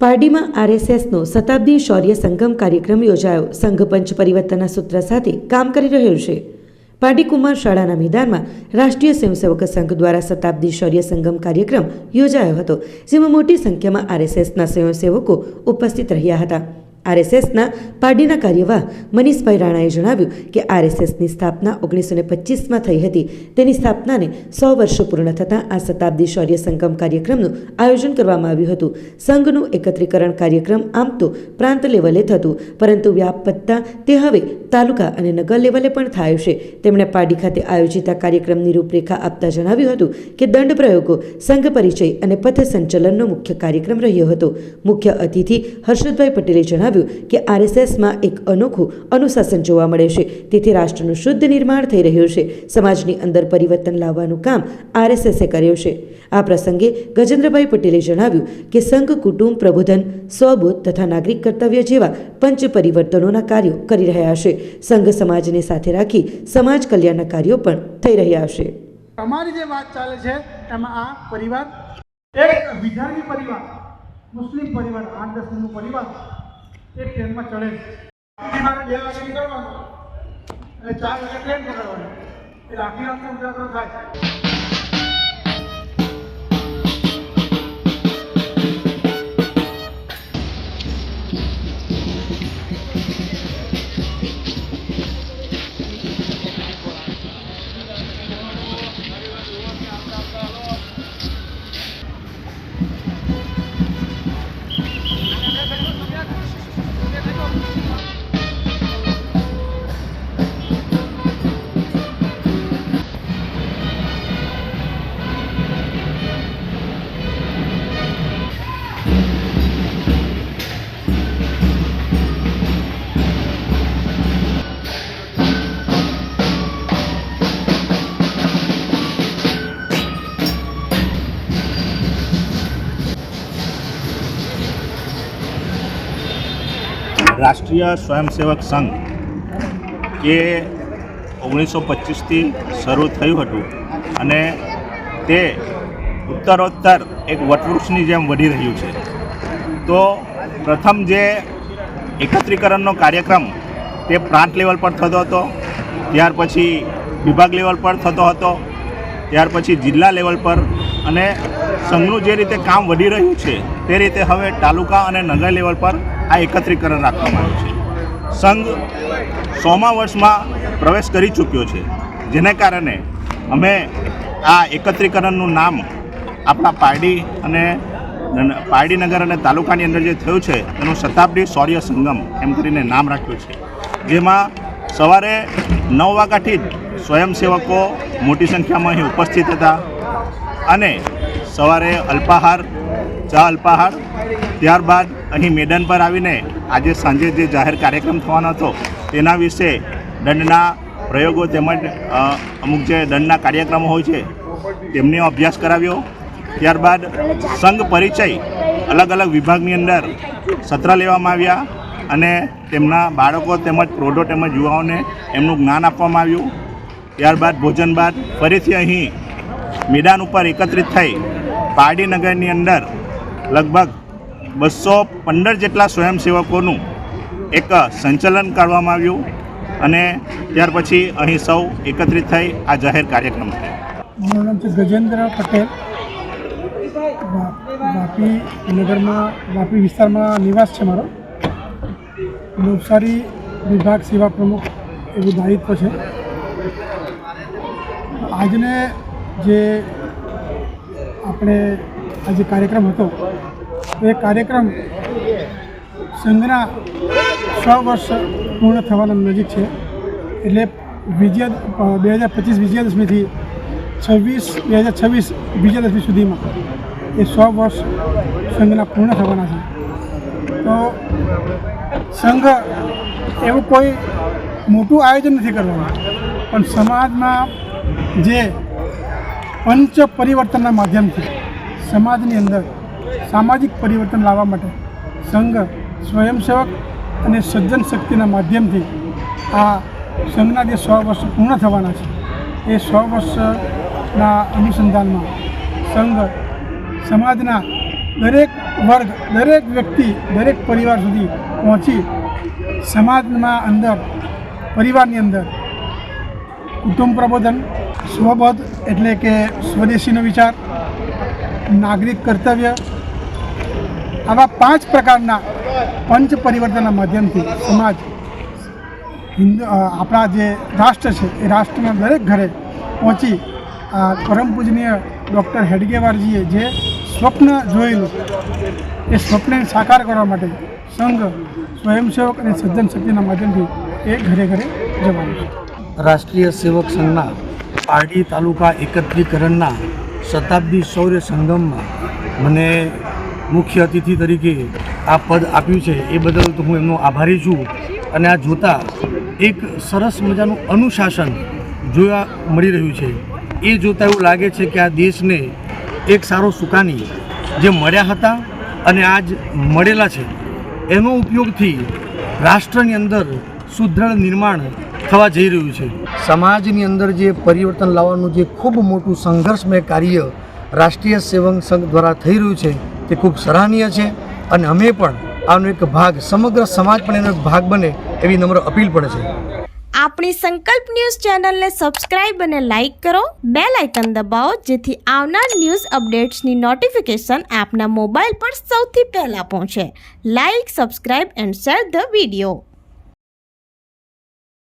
પારડીમાં આરએસએસનો શતાબ્દી શૌર્ય સંગમ કાર્યક્રમ યોજાયો. સંઘ પંચ પરિવર્તનના સૂત્ર સાથે કામ કરી રહ્યું છે. પારડી કુમાર શાળાના મેદાનમાં રાષ્ટ્રીય સ્વયંસેવક સંઘ દ્વારા શતાબ્દી શૌર્ય સંગમ કાર્યક્રમ યોજાયો હતો, જેમાં મોટી સંખ્યામાં આરએસએસના સ્વયંસેવકો ઉપસ્થિત રહ્યા હતા. આરએસએસના પાર્ટીના કાર્યવાહ મનીષભાઈ રાણાએ જણાવ્યું કે આરએસએસની સ્થાપના ઓગણીસો ને પચીસમાં થઈ હતી. તેની સ્થાપનાને સો વર્ષો પૂર્ણ થતાં આ શતાબ્દી શૌર્ય સંગમ કાર્યક્રમનું આયોજન કરવામાં આવ્યું હતું. સંઘનું એકત્રીકરણ કાર્યક્રમ આમ તો પ્રાંત લેવલે થતું, પરંતુ વ્યાપ વધતા તે હવે તાલુકા અને નગર લેવલે પણ થાય છે. તેમણે પાર્ટી ખાતે આયોજિત આ કાર્યક્રમની રૂપરેખા આપતા જણાવ્યું હતું કે દંડ પ્રયોગો, સંઘ પરિચય અને પથ સંચલનનો મુખ્ય કાર્યક્રમ રહ્યો હતો. મુખ્ય અતિથિ હર્ષદભાઈ પટેલે જણાવ્યું કે આરએસએસમાં એક અનોખું અનુશાસન જોવા મળે છે. તેથી રાષ્ટ્રનું શુદ્ધ નિર્માણ થઈ રહ્યું છે. સમાજની અંદર પરિવર્તન લાવવાનું કામ આરએસએસે કર્યું છે. આ પ્રસંગે ગજેન્દ્રભાઈ પટેલે જણાવ્યું કે સંઘ, કુટુંબ, પ્રબોધન, સ્વબોધ તથા નાગરિક કર્તવ્ય જેવા પંચ પરિવર્તનોના કાર્યો કરી રહ્યા છે. સંઘ સમાજને સાથે રાખી સમાજ કલ્યાણના કાર્યો પણ થઈ રહ્યા છે. અમારી જે વાત ચાલે છે, એમાં આ પરિવાર, એક વિધાર્થી પરિવાર, મુસ્લિમ પરિવાર, આઠ પરિવાર એક ટ્રેનમાં ચડે છે. મારે બે વાગે નીકળવાનું. અને ચાર વાગે ટ્રેન પકડવાની. એટલે આખી રાતનો ઉજાગરો થાય. રાષ્ટ્રીય સ્વયંસેવક સંઘ એ ઓગણીસો પચીસથી શરૂ થયું હતું અને તે ઉત્તરોત્તર એક વટવૃક્ષની જેમ વધી રહ્યું છે. તો પ્રથમ જે એકત્રીકરણનો કાર્યક્રમ તે પ્રાંત લેવલ પર થતો હતો, ત્યાર પછી વિભાગ લેવલ પર થતો હતો, ત્યાર પછી જિલ્લા લેવલ પર અને સંઘનું જે રીતે કામ વધી રહ્યું છે તે રીતે હવે તાલુકા અને નગર લેવલ પર આ એકત્રીકરણ રાખવામાં આવ્યું છે. સંઘ સોમા વર્ષમાં પ્રવેશ કરી ચૂક્યો છે. જેને કારણે અમે આ એકત્રીકરણનું નામ આપણા પારડી અને પારડીનગર પારડી નગર અને તાલુકાની અંદર જે થયું છે, એનું શતાબ્દી શૌર્ય સંગમ એમ કરીને નામ રાખ્યું છે. જેમાં સવારે નવ વાગ્યાથી જ સ્વયંસેવકો મોટી સંખ્યામાં અહીં ઉપસ્થિત હતા અને સવારે અલ્પાહાર, ચા અલ્પાહાર, ત્યારબાદ અહીં મેદાન પર આવીને આજે સાંજે જે જાહેર કાર્યક્રમ થવાનો હતો, તેના વિશે દંડના પ્રયોગો તેમજ અમુક જે દંડના કાર્યક્રમો હોય છે, તેમનો અભ્યાસ કરાવ્યો. ત્યારબાદ સંઘ પરિચય અલગ અલગ વિભાગની અંદર સત્ર લેવામાં આવ્યા અને તેમના બાળકો તેમજ પ્રૌઢો તેમજ યુવાઓને એમનું જ્ઞાન આપવામાં આવ્યું. ત્યારબાદ ભોજન બાદ ફરીથી અહીં મેદાન ઉપર એકત્રિત થઈ પારડી નગરની અંદર લગભગ બસો પંદર જેટલા સ્વયંસેવકોનું એક સંચલન કરવામાં આવ્યું અને ત્યાર પછી અહીં સૌ એકત્રિત થઈ આ જાહેર કાર્યક્રમ થયો. મારું નામ છે ગજેન્દ્ર પટેલ. વાપી નગરમાં, વાપી વિસ્તારમાં નિવાસ છે મારો. નવસારી વિભાગ સેવા પ્રમુખ એવું દાયિત્વ છે. આજને જે આપણે આજે કાર્યક્રમ હતો એ કાર્યક્રમ સંઘના સો વર્ષ પૂર્ણ થવાના નજીક છે. એટલે વિજય, બે હજાર પચીસ વિજયાદશમીથી છવ્વીસ, બે હજાર છવ્વીસ વિજયાદશમી સુધીમાં એ સો વર્ષ સંઘના પૂર્ણ થવાના છે. તો સંઘ એવું કોઈ મોટું આયોજન નથી કરવાનું. પણ સમાજમાં જે પંચ પરિવર્તનના માધ્યમથી સમાજની અંદર સામાજિક પરિવર્તન લાવવા માટે સંઘ, સ્વયંસેવક અને સજ્જન શક્તિના માધ્યમથી આ સંઘના જે સો વર્ષ પૂર્ણ થવાના છે, એ સો વર્ષના અનુસંધાનમાં સંઘ સમાજના દરેક વર્ગ, દરેક વ્યક્તિ, દરેક પરિવાર સુધી પહોંચી સમાજમાં અંદર, પરિવારની અંદર કુટુંબ પ્રબોધન, સ્વબોધ એટલે કે સ્વદેશીનો વિચાર, નાગરિક કર્તવ્ય આવા પાંચ પ્રકારના પંચ પરિવર્તનના માધ્યમથી સમાજ હિન્દુ આપણા જે રાષ્ટ્ર છે, એ રાષ્ટ્રના દરેક ઘરે પહોંચી આ પરમ પૂજનીય ડૉક્ટર હેડગેવારજીએ જે સ્વપ્ન જોયેલું, એ સ્વપ્નને સાકાર કરવા માટે સંઘ, સ્વયંસેવક અને સજ્જન શક્તિના માધ્યમથી એ ઘરે ઘરે જવાનું રાષ્ટ્રીય સેવક સંઘના પારડી તાલુકા એકત્રીકરણના શતાબ્દી શૌર્ય સંગમમાં મને મુખ્ય અતિથિ તરીકે આ પદ આપ્યું છે. એ બદલ તો હું એમનો આભારી છું. અને આ જોતાં એક સરસ મજાનું અનુશાસન જોવા મળી રહ્યું છે. એ જોતાં એવું લાગે છે કે આ દેશને એક સારો સુકાની જે મળ્યા હતા અને આજ મળેલા છે. એનો ઉપયોગથી રાષ્ટ્રની અંદર સુદૃઢ નિર્માણ થવા જઈ રહ્યું છે. સમાજની અંદર જે પરિવર્તન લાવવાનું જે ખૂબ મોટું સંઘર્ષમય કાર્ય રાષ્ટ્રીય સેવક સંઘ દ્વારા થઈ રહ્યું છે તે ખૂબ સરાહનીય છે અને અમે પણ આનો એક ભાગ, સમગ્ર સમાજ પણ એનો ભાગ બને એવી નમ્ર અપીલ પણ છે. આપણી સંકલ્પ ન્યૂઝ ચેનલને સબસ્ક્રાઇબ અને લાઇક કરો. બે લાઇકન દબાવો જેથી આવનાર ન્યૂઝ અપડેટ્સની નોટિફિકેશન આપના મોબાઈલ પર સૌથી પહેલાં પહોંચે. Like, subscribe and share the video.